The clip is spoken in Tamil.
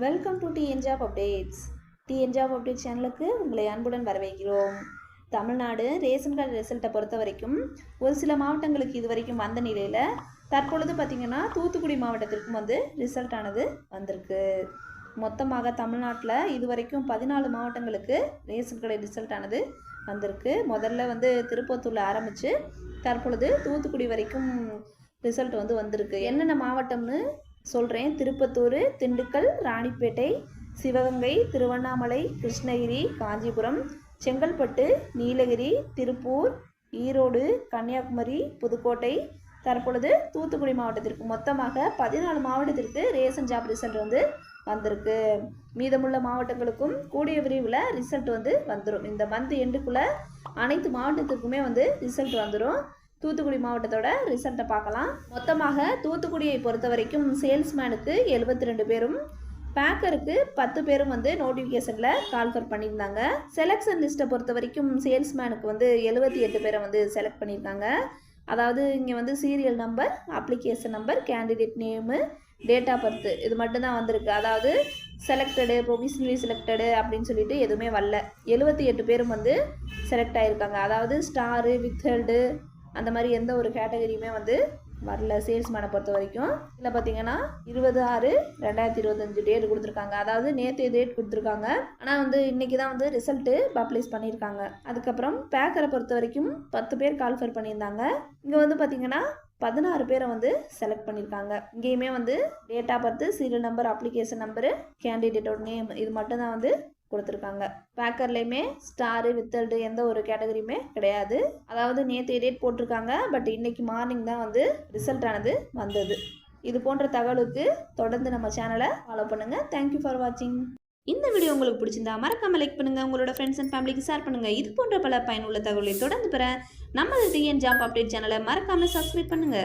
Welcome to TN job updates TN job update சேனலுக்கு உங்களை அன்புடன் வரவேற்கிறோம். தமிழ்நாடு ரேஷன் கார்டு ரிசல்ட்டை பொறுத்த வரைக்கும் ஒரு சில மாவட்டங்களுக்கு இது வரைக்கும் வந்த நிலையில் தற்பொழுது பார்த்திங்கன்னா தூத்துக்குடி மாவட்டத்திற்கும் வந்து ரிசல்ட் ஆனது வந்திருக்கு. மொத்தமாக தமிழ்நாட்டில் இது வரைக்கும் பதினாலு மாவட்டங்களுக்கு ரேஷன் கடை ரிசல்ட் ஆனது வந்திருக்கு. முதல்ல வந்து திருப்பத்தூரில் ஆரம்பித்து தற்பொழுது தூத்துக்குடி வரைக்கும் ரிசல்ட் வந்து வந்திருக்கு. என்னென்ன மாவட்டம்னு சொல்கிறேன் திருப்பத்தூர் திண்டுக்கல் ராணிப்பேட்டை சிவகங்கை திருவண்ணாமலை கிருஷ்ணகிரி காஞ்சிபுரம் செங்கல்பட்டு நீலகிரி திருப்பூர் ஈரோடு கன்னியாகுமரி புதுக்கோட்டை. தற்பொழுது தூத்துக்குடி மாவட்டத்திற்கு மொத்தமாக பதினாலு மாவட்டத்திற்கு ரேஷன் ஜாப் ரிசல்ட் வந்து வந்திருக்கு. மீதமுள்ள மாவட்டங்களுக்கும் கூடிய விரைவில் ரிசல்ட் வந்து வந்துடும் இந்த மந்த் எண்டுக்குள்ளே அனைத்து மாவட்டத்துக்குமே வந்து ரிசல்ட் வந்துடும் தூத்துக்குடி மாவட்டத்தோட ரிசல்ட்டை பார்க்கலாம். மொத்தமாக தூத்துக்குடியை பொறுத்த வரைக்கும் சேல்ஸ்மேனுக்கு எழுபத்தி ரெண்டு பேரும் பேக்கருக்கு பத்து பேரும் வந்து நோட்டிஃபிகேஷனில் கால்ஃபர் பண்ணியிருந்தாங்க. செலெக்ஷன் லிஸ்ட்டை பொறுத்த வரைக்கும் சேல்ஸ்மேனுக்கு வந்து எழுபத்தி எட்டு பேரை வந்து செலக்ட் பண்ணியிருக்காங்க. அதாவது இங்கே வந்து serial number application number candidate name date of birth இது மட்டும்தான் வந்திருக்கு. அதாவது செலக்டடு ப்ரொவிஷனலி செலக்டடு அப்படின்னு சொல்லிட்டு எதுவுமே வரல. எழுபத்தி எட்டு பேரும் வந்து செலக்ட் ஆகியிருக்காங்க அதாவது ஸ்டாரு வித்ஹெல்டு அந்த மாதிரி எந்த ஒரு கேட்டகரியுமே வந்து வரல சேல்ஸ்மேனை பொறுத்த வரைக்கும். இதில் பார்த்தீங்கன்னா இருபது ஆறு ரெண்டாயிரத்தி இருபத்தஞ்சு டேட் கொடுத்துருக்காங்க. அதாவது நேற்று டேட் கொடுத்துருக்காங்க. ஆனால் வந்து இன்றைக்கி தான் வந்து ரிசல்ட்டு பப்ளிஷ் பண்ணியிருக்காங்க. அதுக்கப்புறம் பேக்கரை பொறுத்த வரைக்கும் பத்து பேர் கால்ஃபர் பண்ணியிருந்தாங்க. இங்கே வந்து பார்த்தீங்கன்னா பதினாறு பேரை வந்து செலக்ட் பண்ணியிருக்காங்க. இங்கேயுமே வந்து date of birth serial number application number கேண்டிடேட்டோட name இது மட்டும் தான் வந்து கொடுத்துருக்காங்க. பேக்கர்லேயுமே ஸ்டாரு வித்தல்டு எந்த ஒரு கேட்டகரியுமே கிடையாது. அதாவது நேற்று டேட் போட்டிருக்காங்க. பட் இன்னைக்கு மார்னிங் தான் வந்து ரிசல்ட் ஆனது வந்தது. இது போன்ற தகவலுக்கு தொடர்ந்து நம்ம சேனலை ஃபாலோ பண்ணுங்கள் தேங்க்யூ ஃபார் வாட்சிங் இந்த வீடியோ உங்களுக்கு பிடிச்சிருந்தா மறக்காம லைக் பண்ணுங்க. உங்களோட ஃப்ரெண்ட்ஸ் அண்ட் ஃபேமிலிக்கு ஷேர் பண்ணுங்க. இது போன்ற பல பயனுள்ள தகவலை தொடர்ந்து பெற நம்ம டிஎன் ஜாப் அப்டேட் சேனலை மறக்காம சப்ஸ்கிரைப் பண்ணுங்க.